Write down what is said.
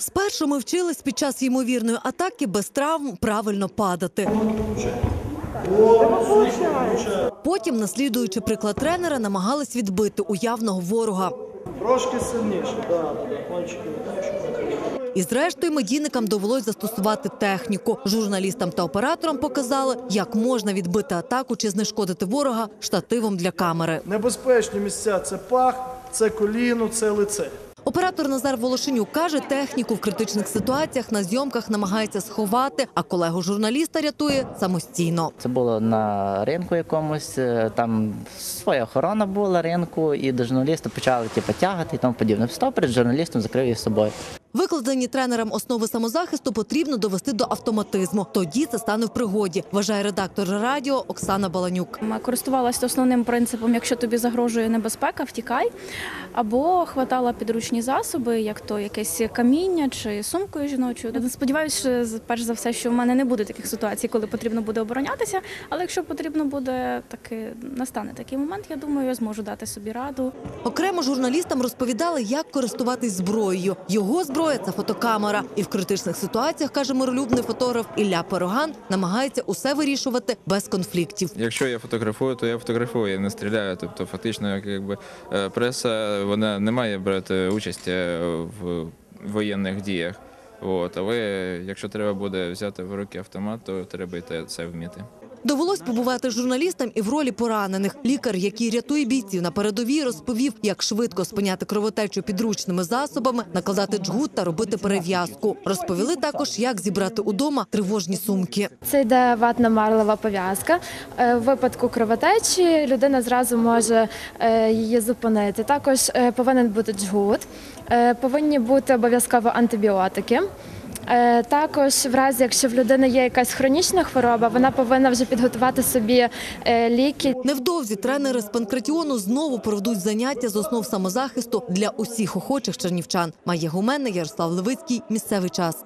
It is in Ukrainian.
Спершу ми вчились під час ймовірної атаки без травм правильно падати. Потім, наслідуючи приклад тренера, намагались відбити уявного ворога. Трошки сильніше, да. І зрештою медійникам довелось застосувати техніку. Журналістам та операторам показали, як можна відбити атаку чи знешкодити ворога штативом для камери. Небезпечні місця це пах, це коліно, це лице. Оператор Назар Волошенюк каже, техніку в критичних ситуаціях на зйомках намагається сховати, а колегу журналіста рятує самостійно. Це було на ринку якомусь, е, там своя охорона була ринку, і до журналіста почали типу, тягати і тому подібне. Встав перед журналістом, закрив її з собою. Викладені тренерам основи самозахисту потрібно довести до автоматизму. Тоді це стане в пригоді, вважає редактор радіо Оксана Баланюк. Користувалася основним принципом, якщо тобі загрожує небезпека, втікай, або хватала підручні засоби, як то якесь каміння чи сумкою жіночою. Сподіваюся, перш за все, що в мене не буде таких ситуацій, коли потрібно буде оборонятися. Але якщо потрібно буде таки настане такий момент, я думаю, я зможу дати собі раду. Окремо журналістам розповідали, як користуватись зброєю. Його зброя це фотокамера. І в критичних ситуаціях, каже миролюбний фотограф Ілля Пероган, намагається усе вирішувати без конфліктів. Якщо я фотографую, то я фотографую, я не стріляю. Тобто, фактично, якби е, преса вона не має брати участь в воєнних діях. От, але якщо треба буде взяти в руки автомат, то треба й це вміти. Довелось побувати журналістам і в ролі поранених. Лікар, який рятує бійців на передовій, розповів, як швидко спиняти кровотечу підручними засобами, накладати джгут та робити перев'язку. Розповіли також, як зібрати удома тривожні сумки. Це йде ватно-марлева пов'язка. Е, В випадку кровотечі людина зразу може е, її зупинити. Також е, повинен бути джгут, повинні бути обов'язково антибіотики. Е, Також, в разі, якщо в людини є якась хронічна хвороба, вона повинна вже підготувати собі е, ліки. Невдовзі тренери з панкратіону знову проведуть заняття з основ самозахисту для усіх охочих чернівчан. Має гуменна Ярослав Левицький. Місцевий час.